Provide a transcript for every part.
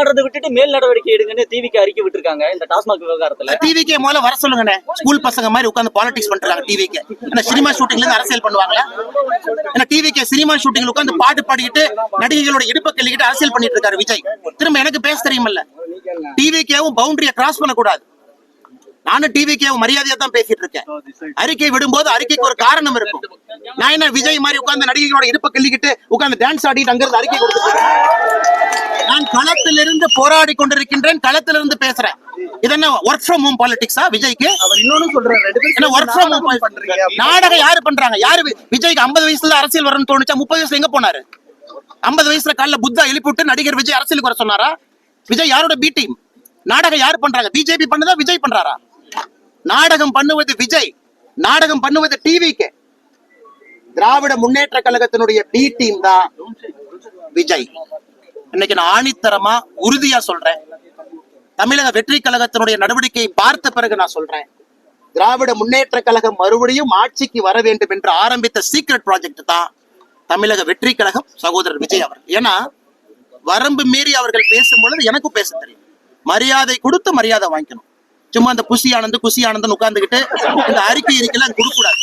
ஆட்டம் விட்டுட்டு மேல் நடவடிக்கை எடுங்கன்னு டிவிக்கு அறிக்கை விட்டுருக்காங்க இந்த டாஸ்மாக் விவகாரத்துல. டிவிக்கே முதல்ல வர சொல்லுங்கண்ணே. ஸ்கூல் பசங்க மாதிரி உட்காந்து பாலிடிக்ஸ் பண்றாங்க டிவிக்கு என்ன சினிமா ஷூட்டிங்ல இருந்து அரசியல் பண்ணுவாங்களா? ஏன்னா டிவிக்கு சினிமா ஷூட்டிங்ல உட்காந்து பாட்டு பாடிக்கிட்டு நடிகைகளோட இடுப்பை கிள்ளிக்கிட்டு அரசியல் பண்ணிட்டு இருக்காரு விஜய். திரும்ப எனக்கு பேச தெரியுமில்ல. டிவிக்கேவும் பவுண்டரியை கிராஸ் பண்ணக்கூடாது. நானும் டிவிக்கே மரியாதையா தான் பேசிட்டு இருக்கேன். அறிக்கை விடும்போது அறிக்கைக்கு ஒரு காரணம் இருக்கும். நான் என்ன விஜய் மாதிரி உட்கார்ந்து நடிகைகளோட இடுப்பை கிள்ளிக்கிட்டு உட்கார்ந்து டான்ஸ் ஆடிட்டு அங்கிருந்து அறிக்கை கொடுத்துட்டு நான் களத்திலிருந்து போராடி கொண்டிருக்கின்றேன் களத்திலிருந்து பேசுறேன். இது என்ன ஒர்க் ஃப்ரம் ஹோம் பாலிடிக்ஸா விஜய்க்கு? அவர் இன்னொன்னு சொல்றாரு ஒர்க் ஃப்ரம் ஹோம் நாடகம் பண்றீங்க நாடகம் யாரு பண்றாங்க? யாரு விஜய்க்கு 50 வயசுல அரசியல் வரணும்னு தோணுச்சா? முப்பது வயசுல எங்க போனாரு? 50 வயசுல காலைல புத்தா எழுப்பி விட்டு நடிகர் விஜய் அரசியலுக்கு வர சொன்னாரா? விஜய் யாரோட பி டீம் நாடகம் யாரு பண்றாங்க? பிஜேபி பண்ணுதா விஜய் பண்றாரா? நாடகம் பண்ணுவது விஜய். நாடகம் பண்ணுவது டிவிக்கு திராவிட முன்னேற்ற கழகத்தினுடைய பி டீம் தான் விஜய். இன்னைக்கு நான் ஆணித்தரமா உறுதியா சொல்றேன். தமிழக வெற்றி கழகத்தினுடைய நடவடிக்கையை பார்த்த பிறகு நான் சொல்றேன். திராவிட முன்னேற்ற கழகம் மறுபடியும் ஆட்சிக்கு வர வேண்டும் என்று ஆரம்பித்த சீக்ரெட் ப்ராஜெக்ட் தான் தமிழக வெற்றி கழகம் சகோதரர் விஜய் அவர் ஏன்னா வரம்பு மீறி அவர்கள் பேசும் பொழுது எனக்கும் பேச தெரியும். மரியாதை கொடுத்து மரியாதை வாங்கிக்கணும். சும்மா அந்த புசி ஆனந்து குசி ஆனந்தன் உட்கார்ந்துகிட்டு இந்த அறிக்கை இருக்கலாம் கொடுக்கூடாது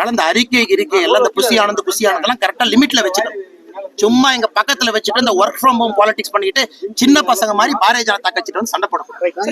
அதனால இந்த அறிக்கை இருக்கை எல்லாம் இந்த புசி ஆனந்த புசி ஆனந்தெல்லாம் கரெக்டா லிமிட்ல வச்சுக்கணும் சும்மா எங்க பக்கத்துல வச்சுட்டு இந்த ஒர்க் ஃப்ரம் ஹோம் பாலிடிக்ஸ் பண்ணிட்டு சின்ன பசங்க மாதிரி பாரதிய ஜனதா கட்சிட்டு வந்து சண்டை போடணும்